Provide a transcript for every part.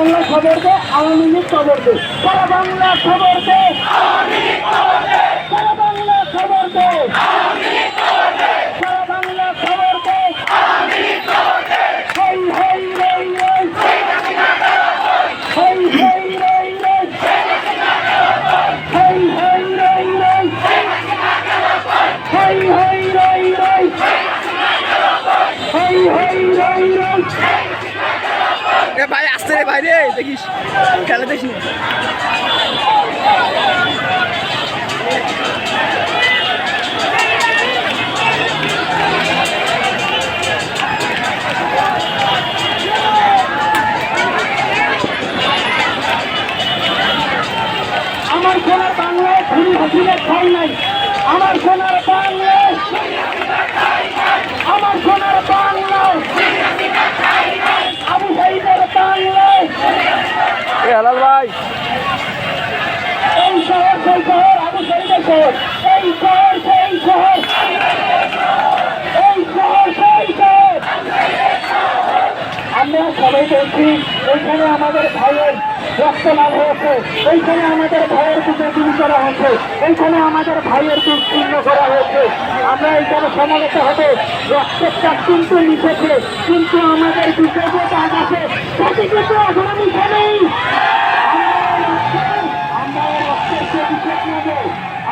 বাংলা খবর দে আওয়ামী লীগ খবর দে সারা বাংলা খবর দে সারা বাংলা খবর দে সারা বাংলা খবর দে হই হই, রই রই। হই হই, রই রই। হই হই, রই রই। হই হই, রই রই। হই হই, রই রই। রে দেখিস খেলা দেখিস আমার সোনার বাংলায় আমার সোনার বাংলায় আমার সোনার বাংলায় আবু সাইদের বাংলায় এ হালাল ভাই এই শহর সেই শহর আবু সাইদের শহর এই শহর সেই আমরা সবাই বলছি এইখানে আমাদের ভাইয়ের রক্ত লাভ হয়েছে। এইখানে আমাদের ভাইয়ের গুলি করা হয়েছে। এইখানে আমাদের ভাইয়ের দুঃচিহ্ন করা হয়েছে। আমরা এইখানে সমাবেত হবে রক্তের চাপ কিন্তু লিখেছে কিন্তু আমাদের বুকে যে আছে তাতে কিন্তু এখনও লিখে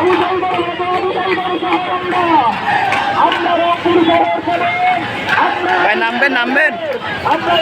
আবু জাইদের হাতে নামবেন নামবেন। আমরা